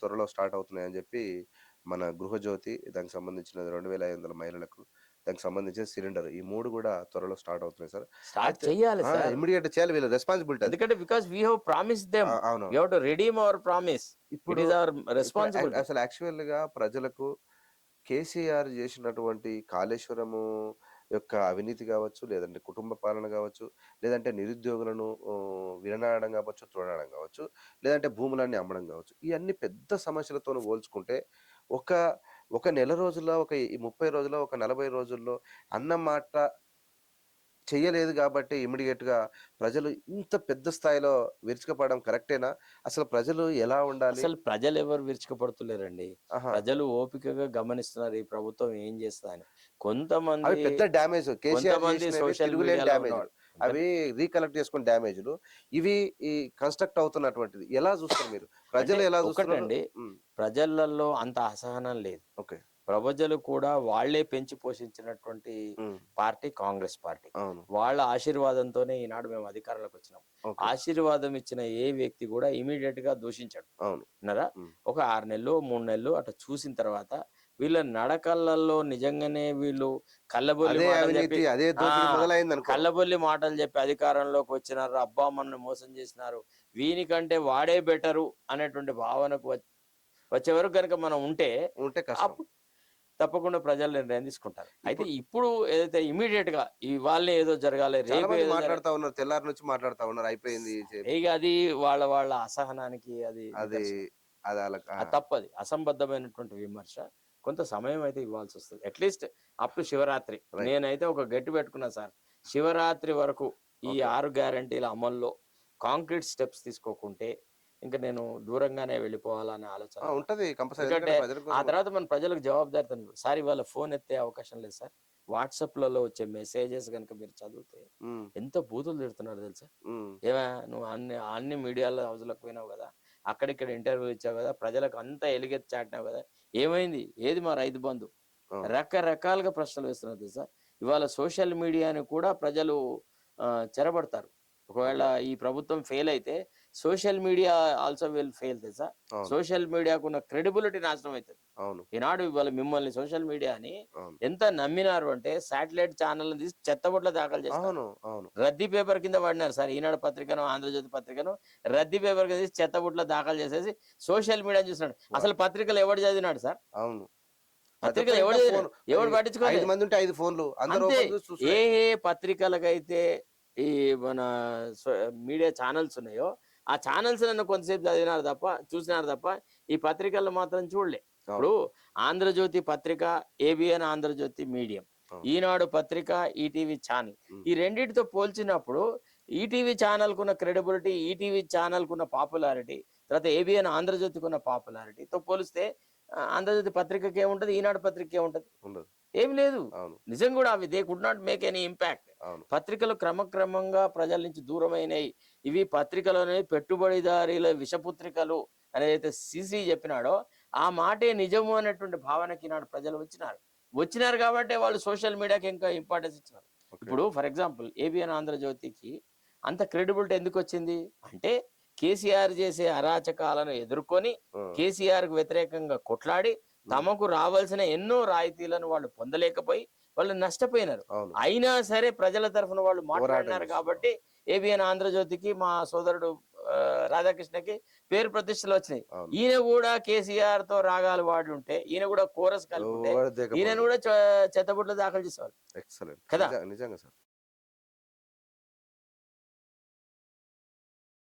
త్వరలో స్టార్ట్ అవుతున్నాయని చెప్పి మన గృహజ్యోతి దానికి సంబంధించిన రెండు వేల ఐదు వందల మహిళలకు దానికి సంబంధించిన సిలిండర్. ఈ మూడు కూడా త్వరలో స్టార్ట్ అవుతున్నాయి సార్. స్టార్ట్ చేయాలి సార్. ఇమీడియట్ చేయాలి వీళ్ళ రెస్పాన్సిబిలిటీ ఎందుకంటే because we have promise them. అవును you have to redeem our promise. ఇప్పుడు ఈస్ అవర్ రెస్పాన్సిబిలిటీ. అసలు యాక్చువల్గా ప్రజలకు కేసీఆర్ చేసినటువంటి కాళేశ్వరము యొక్క అవినీతి కావచ్చు లేదంటే కుటుంబ పాలన కావచ్చు లేదంటే నిరుద్యోగులను విననాడడం కావచ్చు తుడనడం కావచ్చు లేదంటే భూములన్నీ అమ్మడం కావచ్చు. ఇవన్నీ పెద్ద సమస్యలతో పోల్చుకుంటే ఒక ఒక నెల రోజుల్లో ఒక ముప్పై రోజుల్లో ఒక నలభై రోజుల్లో అన్న మాట చెయ్యలేదు కాబట్టి ఇమీడియట్గా ప్రజలు ఇంత పెద్ద స్థాయిలో విరుచుకుపడడం కరెక్టేనా? అసలు ప్రజలు ఎలా ఉండాలి? అసలు ప్రజలు ఎవరు విరుచుకుపడుతులేరండి. ప్రజలు ఓపికగా గమనిస్తున్నారు ఈ ప్రభుత్వం ఏం చేస్తా అని అవి కొంతమంది పెద్ద డ్యామేజ్. కేసీఆర్. అవి రీకలెక్ట్ చేసుకున్న డ్యామేజ్లు. ఇవి ఈ కన్స్ట్రక్ట్ అవుతున్నటువంటిది. ఎలా చూస్తారు మీరు? ప్రజలు ఎలా చూస్తారు ప్రజలలో అంత అసహనం లేదు. ఓకే. ప్రజలు కూడా వాళ్ళే పెంచి పోషించినటువంటి పార్టీ కాంగ్రెస్ పార్టీ. వాళ్ళ ఆశీర్వాదంతోనే ఈనాడు మేము అధికారంలోకి వచ్చినాం. ఆశీర్వాదం ఇచ్చిన ఏ వ్యక్తి కూడా ఇమీడియట్గా దూషించాడు. అవును. విన్నారా? ఉమ్. ఒక ఆరు నెలలు మూడు నెలలు అట్లా చూసిన తర్వాత వీళ్ళ నడకళ్ళల్లో నిజంగానే వీళ్ళు కళ్ళబొల్లి కళ్ళబొల్లి మాటలు చెప్పి అధికారంలోకి వచ్చినారు. అబ్బా మన మోసం చేసినారు. వీనికంటే వాడే బెటరు అనేటువంటి భావనకు వచ్చ- వరకు కనుక మనం ఉంటే ఉంటే అప్పుడు తప్పకుండా ప్రజలు నిర్ణయం తీసుకుంటారు అయితే ఇప్పుడు ఏదైతే ఇమీడియట్గా ఇవాళ ఏదో జరగాలి రేపు. మాట్లాడుతా ఉన్నారు తెల్లారి నుంచి మాట్లాడుతా ఉన్నారు అయిపోయింది ఇక అది వాళ్ళ వాళ్ళ అసహనానికి అది అది తప్పది. అసంబద్ధమైనటువంటి విమర్శ. కొంత సమయం అయితే ఇవ్వాల్సి వస్తుంది అట్లీస్ట్ అప్ టు శివరాత్రి. నేనైతే ఒక గట్టి పెట్టుకున్నా సార్. శివరాత్రి వరకు ఈ. ఆరు గ్యారంటీల అమల్లో కాంక్రీట్ స్టెప్స్ తీసుకోకుంటే ఇంకా నేను దూరంగానే వెళ్ళిపోవాలనే ఆలోచన ఉంటది కంపల్సరీ. ఆ తర్వాత మన ప్రజలకు జవాబుదారితనం సార్ ఇవాళ ఫోన్ ఎత్తే అవకాశం లేదు సార్. వాట్సాప్లలో వచ్చే మెసేజెస్ కనుక మీరు చదివితే ఎంత బూతులు తిడుతున్నారు తెలుసా? ఏమా నువ్వు అన్ని అన్ని మీడియాలో హౌస్లకు పోయినావు కదా అక్కడిక్కడ ఇంటర్వ్యూ ఇచ్చావు కదా ప్రజలకు అంతా ఎలిగెత్తి చాటినావు కదా ఏమైంది? ఏది మా రైతు బంధు. రకరకాలుగా ప్రశ్నలు వేస్తున్నారు తెలుసా? ఇవాళ సోషల్ మీడియాని కూడా ప్రజలు చెరబడతారు. ఒకవేళ ఈ ప్రభుత్వం ఫెయిల్ అయితే social media also will fail తెలుసా? సోషల్ మీడియాకు ఉన్న క్రెడిబిలిటీ నాశనం అవుతుంది అవును. ఈనాడు ఇవాళ మిమ్మల్ని సోషల్ మీడియాని అవును. ఎంత నమ్మినారు అంటే శాటిలైట్ ఛానల్ తీసి చెత్తబొట్ల దాఖలు చేస్తారు. అవును అవును. రద్దీ పేపర్ కింద పడినారు సార్. ఈనాడు పత్రికను ఆంధ్రజ్యోతి పత్రికను రద్దీ పేపర్ కింద తీసి చెత్తబుట్లో దాఖలు చేసేసి సోషల్ మీడియా చూస్తున్నాడు. అసలు పత్రికలు ఎవడు చదివినాడు సార్? అవును. పత్రికలు ఎవడు. ఎవడు ఐదు మంది ఉంటే ఐదు ఫోన్లు. ఏ ఏ పత్రికలకైతే ఈ మన మీడియా ఛానల్స్ ఉన్నాయో ఆ ఛానల్స్ నన్ను కొంతసేపు చదివినారు తప్ప చూసినారు తప్ప ఈ పత్రికలు మాత్రం చూడలే ఇప్పుడు ఆంధ్రజ్యోతి పత్రిక ఏబిఎన్ ఆంధ్రజ్యోతి మీడియం. ఈనాడు పత్రిక ఈటీవీ ఛానల్. ఈ రెండింటితో పోల్చినప్పుడు ఈటీవీ ఛానల్ కున్న క్రెడిబిలిటీ ఈటీవీ ఛానల్ కున్న పాపులారిటీ తర్వాత ఏబిఎన్ ఆంధ్రజ్యోతికి ఉన్న పాపులారిటీతో పోలిస్తే ఆంధ్రజ్యోతి పత్రికకి ఏముంటది ఈనాడు పత్రిక ఏముంటది ఉండదు. ఏం లేదు. నిజం కూడా అవి they could not make any impact. పత్రికలు క్రమక్రమంగా ప్రజల నుంచి దూరమైనవి ఇవి పత్రికలోనే పెట్టుబడిదారీల విషపుత్రికలు అనేది సిసి చెప్పినాడో ఆ మాటే నిజము అనేటువంటి భావనకి నాడు ప్రజలు వచ్చినారు. వచ్చినారు కాబట్టి వాళ్ళు సోషల్ మీడియాకి ఇంకా ఇంపార్టెన్స్ ఇచ్చినారు. ఇప్పుడు ఫర్ ఎగ్జాంపుల్ ఏబిఎన్ ఆంధ్రజ్యోతికి అంత క్రెడిబిలిటీ ఎందుకు వచ్చింది అంటే కేసీఆర్ చేసే అరాచకాలను ఎదుర్కొని కేసీఆర్కు వ్యతిరేకంగా కొట్లాడి తమకు రావాల్సిన ఎన్నో రాయితీలను వాళ్ళు పొందలేకపోయి వాళ్ళు నష్టపోయినారు. అయినా సరే ప్రజల తరఫున వాళ్ళు మాట్లాడినారు. కాబట్టి ఏబిఎన్ ఆంధ్రజ్యోతికి మా సోదరుడు రాధాకృష్ణకి పేరు ప్రతిష్టలు వచ్చినాయి. ఈయన కూడా కేసీఆర్తో రాగాలు వాడి ఉంటే ఈయన కూడా కోరస్ కలిపి. ఈయన కూడా చెత్తబుట్లో దాఖలు చేసేవాళ్ళు. కదా? నిజంగా సార్.